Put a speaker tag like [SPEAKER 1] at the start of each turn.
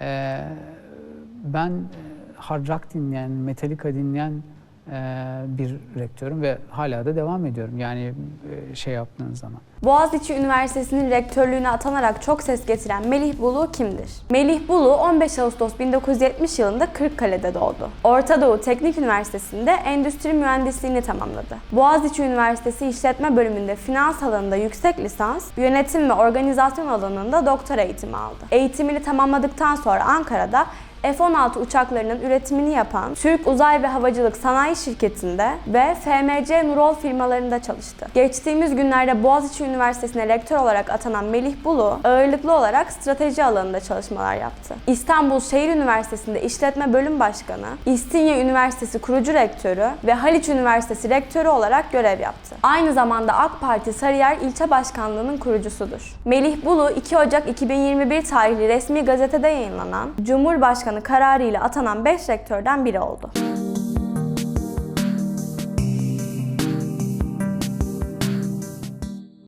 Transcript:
[SPEAKER 1] Ee, ben hard rock dinleyen, Metallica dinleyen bir rektörüm ve hala da devam ediyorum. Yani e, şey yaptığınız zaman.
[SPEAKER 2] Boğaziçi Üniversitesi'nin rektörlüğüne atanarak çok ses getiren Melih Bulu kimdir? Melih Bulu 15 Ağustos 1970 yılında Kırıkkale'de doğdu. Orta Doğu Teknik Üniversitesi'nde endüstri mühendisliğini tamamladı. Boğaziçi Üniversitesi İşletme Bölümünde finans alanında yüksek lisans, yönetim ve organizasyon alanında doktora eğitimi aldı. Eğitimini tamamladıktan sonra Ankara'da F-16 uçaklarının üretimini yapan Türk Uzay ve Havacılık Sanayi Şirketi'nde ve FMC Nurol firmalarında çalıştı. Geçtiğimiz günlerde Boğaziçi Üniversitesi'ne rektör olarak atanan Melih Bulu, ağırlıklı olarak strateji alanında çalışmalar yaptı. İstanbul Şehir Üniversitesi'nde İşletme Bölüm Başkanı, İstinye Üniversitesi kurucu rektörü ve Haliç Üniversitesi rektörü olarak görev yaptı. Aynı zamanda AK Parti Sarıyer İlçe Başkanlığı'nın kurucusudur. Melih Bulu 2 Ocak 2021 tarihli resmi gazetede yayınlanan Cumhurbaşkanı kararı ile atanan 5 rektörden biri oldu.